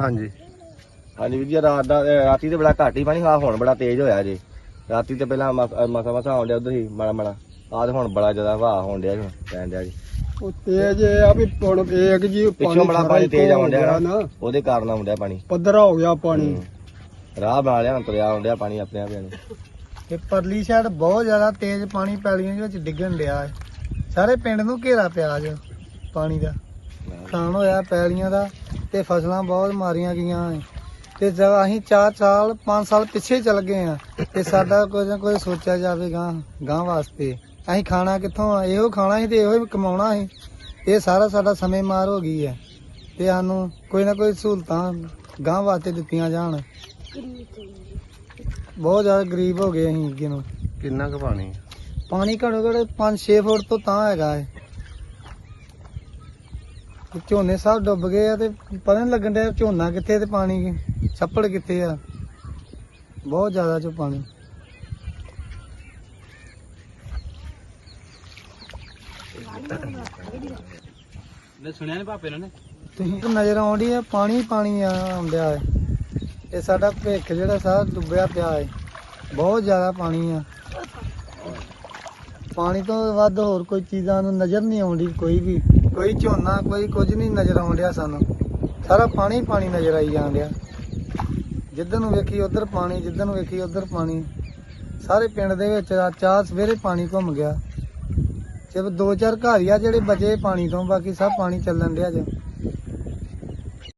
ਹਾਂਜੀ। ਹਾਂਜੀ ਵੀਰ ਜੀ, ਰਾਤ ਦਾ ਰਾਤੀ ਤੇ ਬੜਾ ਘੱਟ ਹੀ ਪਾਣੀ ਹਾਂ ਹੁਣ ਬੜਾ ਤੇਜ਼ ਹੋਇਆ ਜੇ। ਰਾਤੀ ਤੇ ਪਹਿਲਾਂ ਮਸਾ ਮਸਾ ਆਉਂਦੇ ਉਧਰ ਹੀ ਮਾੜਾ ਮਾੜਾ ਆਹ ਤੇ ਹੁਣ ਬੜਾ ਜ਼ਿਆਦਾ ਹਵਾ ਹੋਣ ਡਿਆ ਜੀ ਪੈਣ ਡਿਆ ਜੀ ਉਹ ਤੇਜ ਇਹ ਆ ਵੀ ਹੁਣ ਏਕ ਜੀ ਪਿੱਛੋਂ ਬੜਾ ਪਾਣੀ ਇੱਕੋ ਤੇਜ਼ ਆਉਣ ਡਿਆ ਨਾ ਉਹਦੇ ਕਾਰਨ ਆਉਣ ਡਿਆ ਪਾਣੀ। ਪੱਧਰਾ ਹੋ ਗਿਆ ਪਾਣੀ। ਰਾਹ ਬਣਾ ਲਿਆ ਹੁਣ ਤੁਰਿਆ ਆਉਣ ਡਿਆ ਪਾਣੀ ਆਪਣੇ ਆਪ ਹੀ ਤੇ ਪਰਲੀ ਸਾਈਡ ਬਹੁਤ ਜ਼ਿਆਦਾ ਤੇਜ਼ ਪਾਣੀ ਪੈਲੀਆਂ ਦੇ ਵਿੱਚ ਡਿੱਗਣ ਡਿਆ ਹੈ ਸਾਰੇ ਪਿੰਡ ਨੂੰ ਘੇਰਾ ਪਿਆ ਅੱਜ ਪਾਣੀ ਦਾ। ਨੁਕਸਾਨ ਹੋਇਆ ਪੈਲੀਆਂ ਦਾ ਤੇ ਫਸਲਾਂ ਬਹੁਤ ਮਾਰੀਆਂ ਗਈਆਂ ਹੈ ਤੇ ਜਦ ਅਸੀਂ 4 ਸਾਲ 5 ਸਾਲ ਪਿੱਛੇ ਚੱਲ ਗਏ ਆ। ਤੇ ਸਾਡਾ ਕੁਝ ਨਾ ਕੁਝ ਸੋਚਿਆ ਜਾਵੇ ਗਾਂ ਗਾਂ ਵਾਸਤੇ। ਅਸੀਂ ਖਾਣਾ ਕਿੱਥੋਂ ਆ? ਇਹੋ ਖਾਣਾ ਸੀ ਤੇ ਇਹੋ ਹੀ ਕਮਾਉਣਾ ਸੀ। ਇਹ ਸਾਰਾ ਸਾਡਾ ਸਮੇਂ ਮਾਰ ਹੋ ਗਈ ਹੈ। ਤੇ ਸਾਨੂੰ ਕੋਈ ਨਾ ਕੋਈ ਸਹੂਲਤਾਂ ਗਾਂ ਵਾਸਤੇ ਦਿੱਤੀਆਂ ਜਾਣ। ਬਹੁਤ ਜ਼ਿਆਦਾ ਗਰੀਬ ਹੋ ਗਏ ਅਸੀਂ ਅੱਗੇ ਨੂੰ। ਕਿੰਨਾ ਕੁ ਪਾਣੀ? ਪਾਣੀ ਘੱਟੋ ਘੱਟ 5-6 ਫੁੱਟ ਤੋਂ ਤਾਂ ਹੈਗਾ ਹੈ ਤੇ ਝੋਨੇ ਸਭ ਡੁੱਬ ਗਏ ਆ ਤੇ ਪਤਾ ਨਹੀਂ ਲੱਗਣ ਡਿਆ ਝੋਨਾ ਕਿੱਥੇ ਤੇ ਪਾਣੀ ਛੱਪੜ ਕਿੱਥੇ ਆ। ਬਹੁਤ ਜ਼ਿਆਦਾ ਚੋ ਪਾਣੀ। ਨੇ ਸੁਣਿਆ ਨੀ ਭਾਪੇ ਨੇ? ਤੁਸੀਂ ਤਾਂ ਨਜ਼ਰ ਆਉਂਦੀ ਆ, ਪਾਣੀ ਪਾਣੀ ਆ ਆਉਂਦਿਆ ਹੈ ਇਹ ਸਾਡਾ ਭਿੱਖ ਜਿਹੜਾ ਸਾਰਾ ਡੁੱਬਿਆ ਪਿਆ ਹੈ ਬਹੁਤ ਜ਼ਿਆਦਾ ਪਾਣੀ ਆ। ਪਾਣੀ ਤੋਂ ਵੱਧ ਹੋਰ ਕੋਈ ਚੀਜ਼ਾਂ ਨੂੰ ਨਜ਼ਰ ਨਹੀਂ ਆਉਂਦੀ ਕੋਈ ਵੀ। ਕੋਈ ਝੋਨਾ, ਕੋਈ ਕੁਝ ਨਹੀਂ ਨਜ਼ਰ ਆਉਂਦਿਆ ਸਾਨੂੰ। ਸਾਰਾ ਪਾਣੀ ਪਾਣੀ ਨਜ਼ਰ ਆਈ ਜਾਂਦਿਆ। ਜਿੱਧਰ ਨੂੰ ਵੇਖੀ ਉਧਰ ਪਾਣੀ, ਜਿੱਧਰ ਨੂੰ ਵੇਖੀ ਉਧਰ ਪਾਣੀ। ਸਾਰੇ ਪਿੰਡ ਦੇ ਵਿੱਚ ਚਾਰ ਸਵੇਰੇ ਪਾਣੀ ਘੁੰਮ ਗਿਆ। ਸਿਰਫ ਦੋ ਚਾਰ ਘਰ ਹੀ ਆ ਜਿਹੜੇ ਬਚੇ ਪਾਣੀ ਤੋਂ, ਬਾਕੀ ਸਭ ਪਾਣੀ ਚੱਲਣ ਡਿਆ ਜੇ।